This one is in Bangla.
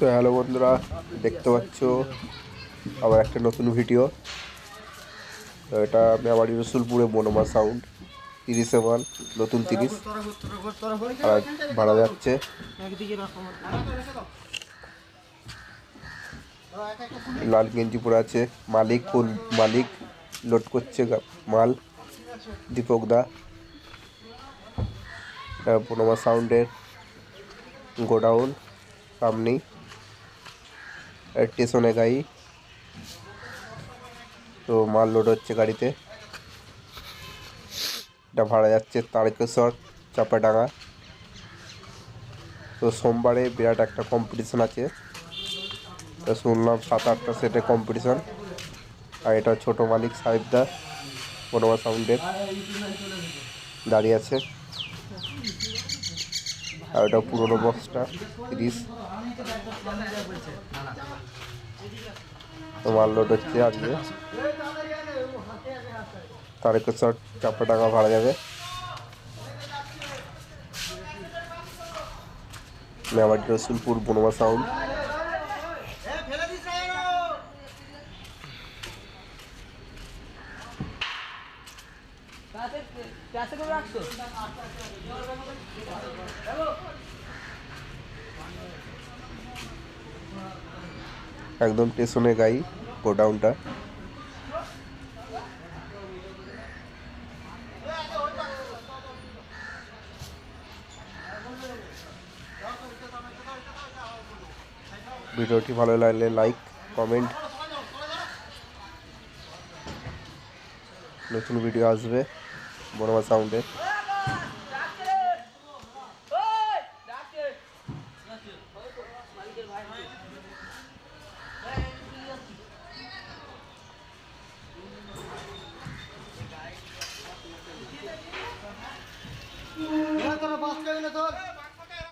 তো হ্যালো বন্ধুরা, দেখতে পাচ্ছ আবার একটা নতুন ভিডিও তো এটা মেমারি রসুলপুরে বনমা সাউন্ড তিরিশে মাল নতুন তিরিশ। ভাড়া যাচ্ছে। লাল গেঞ্জি পরে আছে, মালিক ফুল, মালিক লোড করছে মাল, দীপক দা। বনমা সাউন্ডের গোডাউন, সামনেই। স্টেশনে গাড়ি তো মাল লোড হচ্ছে গাড়িতে। এটা ভাড়া যাচ্ছে তারকেশ্বর, চাপাডাঙ্গা। তো সোমবারে বিরাট একটা কম্পিটিশন আছে। তো শুনলাম সাত আটটা সেটে কম্পিটিশন আর এটা ছোট মালিক সাহেবদা বনমা সাউন্ডের দাঁড়িয়ে আছে। আর ওটা পুরোনো বক্সটা তিরিশ। তো মাল লোড হচ্ছে আজকে। তারকেশ্বর চাপা টাকা ভাড়া যাবে। মেমারি রসুলপুর বনমা সাউন্ড রাখছো একদম স্টেশনে গাই, গোডাউনটা। ভিডিওটি ভালো লাগলে লাইক কমেন্ট নতুন ভিডিও আসবে বনমা সাউন্ডে মালিকের ভাই তোর বাস খাবি না তোর